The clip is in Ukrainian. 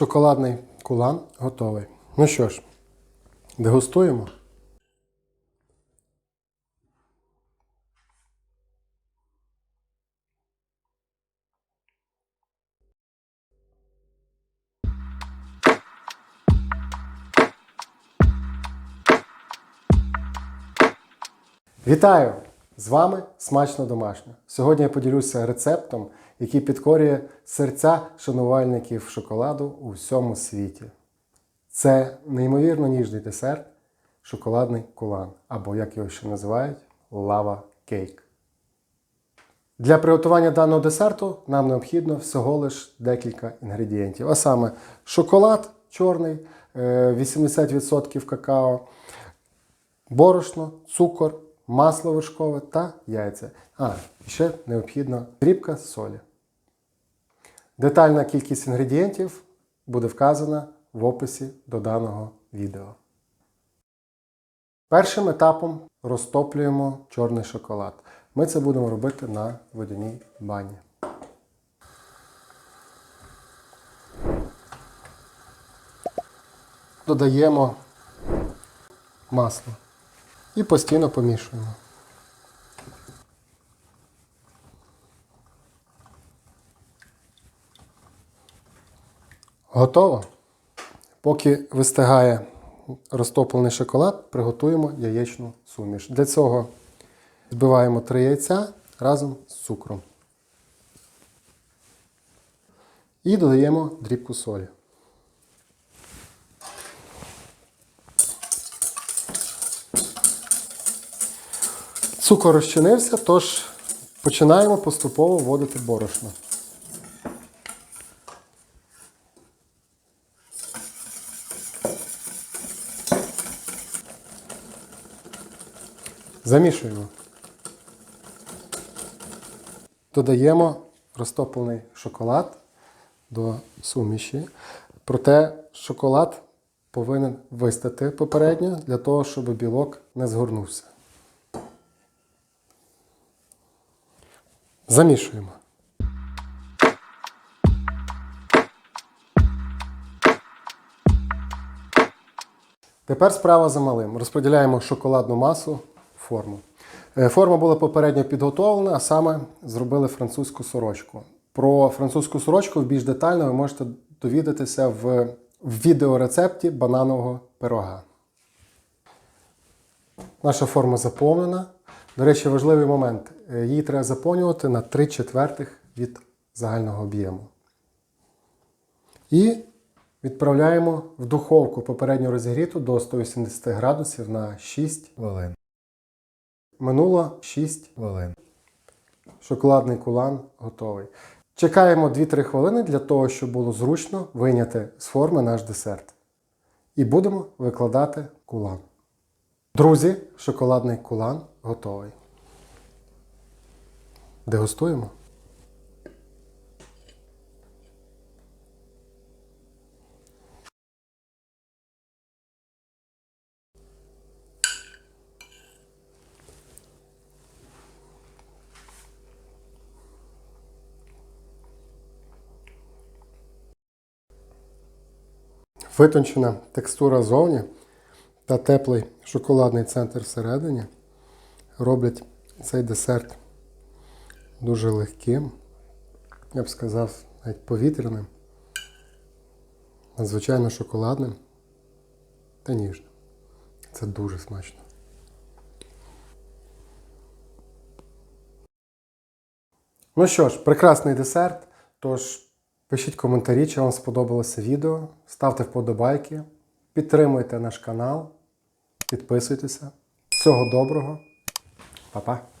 Шоколадний кулан готовий. Ну що ж, дегустуємо. Вітаю! З вами смачно домашньо. Сьогодні я поділюся рецептом, який підкорює серця шанувальників шоколаду у всьому світі. Це неймовірно ніжний десерт шоколадний кулан, або як його ще називають лава кейк. Для приготування даного десерту нам необхідно всього лиш декілька інгредієнтів. А саме шоколад чорний, е, 80% какао, борошно, цукор, масло вершкове та яйця. А, ще необхідна дрібка солі. Детальна кількість інгредієнтів буде вказана в описі до даного відео. Першим етапом розтоплюємо чорний шоколад. Ми це будемо робити на водяній бані. Додаємо масло і постійно помішуємо. Готово. Поки вистигає розтоплений шоколад, приготуємо яєчну суміш. Для цього збиваємо три яйця разом з цукром. І додаємо дрібку солі. Цукор розчинився, тож починаємо поступово вводити борошно. Замішуємо. Додаємо розтоплений шоколад до суміші. Проте шоколад повинен вистати попередньо для того, щоб білок не згорнувся. Замішуємо. Тепер справа за малим. Розподіляємо шоколадну масу в форму. Е, Форма була попередньо підготовлена, а саме зробили французьку сорочку. Про французьку сорочку більш детально ви можете довідатися в, відеорецепті бананового пирога. Наша форма заповнена. До речі, важливий момент. Е, Її треба заповнювати на 3 четвертих від загального об'єму. І відправляємо в духовку попередньо розігріту до 180 градусів на 6 хвилин. Минуло 6 хвилин. Шоколадний кулан готовий. Чекаємо 2-3 хвилини для того, щоб було зручно вийняти з форми наш десерт. І будемо викладати кулан. Друзі, шоколадний кулан готовий. Дегустуємо. Витончена текстура зовні та теплий шоколадний центр всередині роблять цей десерт дуже легким, я б сказав, навіть повітряним, надзвичайно шоколадним та ніжним. Це дуже смачно. Ну що ж, прекрасний десерт. Тож пишіть коментарі, чи вам сподобалося відео. Ставте вподобайки, підтримуйте наш канал, підписуйтеся. Всього доброго, 拜拜。